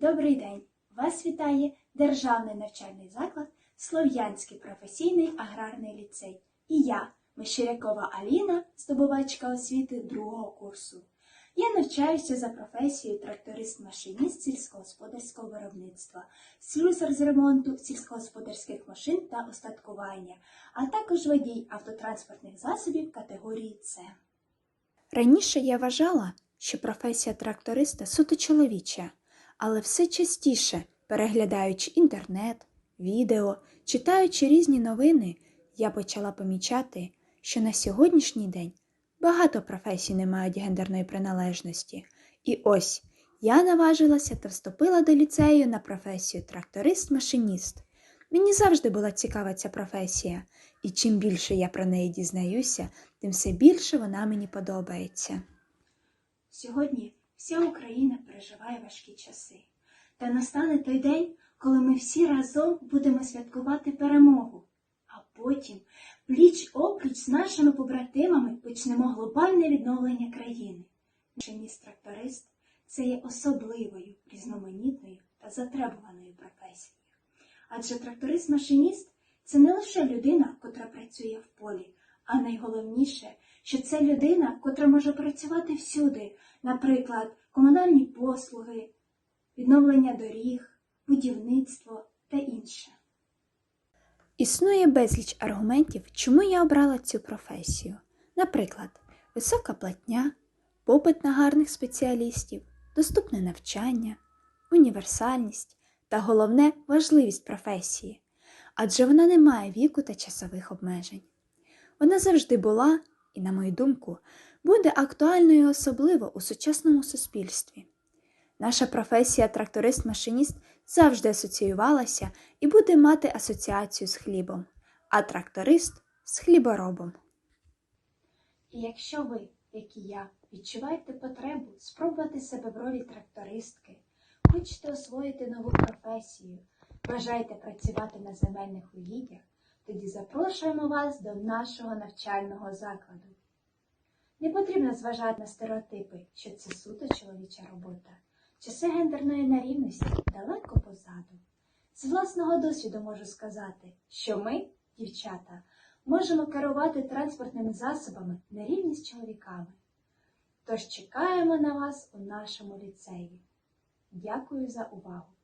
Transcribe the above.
Добрий день! Вас вітає Державний навчальний заклад Слов'янський професійний аграрний ліцей. І я, Мещерякова Аліна, здобувачка освіти другого курсу. Я навчаюся за професією тракторист-машиніст сільськогосподарського виробництва, слюсар з ремонту сільськогосподарських машин та остаткування, а також водій автотранспортних засобів категорії С. Раніше я вважала, що професія тракториста суто чоловіча, але все частіше, переглядаючи інтернет, відео, читаючи різні новини, я почала помічати, що на сьогоднішній день багато професій не мають гендерної приналежності. І ось я наважилася та вступила до ліцею на професію тракторист-машиніст. Мені завжди була цікава ця професія, і чим більше я про неї дізнаюся, тим все більше вона мені подобається. Сьогодні вся Україна переживає важкі часи. Та настане той день, коли ми всі разом будемо святкувати перемогу. А потім, пліч опліч з нашими побратимами, почнемо глобальне відновлення країни. Машиніст тракторист це є особливою, різноманітною та затребуваною професією. Адже тракторист-машиніст це не лише людина, котра працює в полі, а найголовніше, що це людина, котра може працювати всюди, наприклад, комунальні послуги, відновлення доріг, будівництво та інше. Існує безліч аргументів, чому я обрала цю професію. Наприклад, висока платня, попит на гарних спеціалістів, доступне навчання, універсальність та головне важливість професії, адже вона не має віку та часових обмежень. Вона завжди була, і, на мою думку, буде актуальною особливо у сучасному суспільстві. Наша професія тракторист-машиніст завжди асоціювалася і буде мати асоціацію з хлібом, а тракторист з хліборобом. І якщо ви, як і я, відчуваєте потребу спробувати себе в ролі трактористки, хочете освоїти нову професію, бажаєте працювати на земельних угіддях, тоді запрошуємо вас до нашого навчального закладу. Не потрібно зважати на стереотипи, що це суто чоловіча робота. Часи гендерної нерівності далеко позаду. З власного досвіду можу сказати, що ми, дівчата, можемо керувати транспортними засобами на рівні з чоловіками. Тож чекаємо на вас у нашому ліцеї. Дякую за увагу!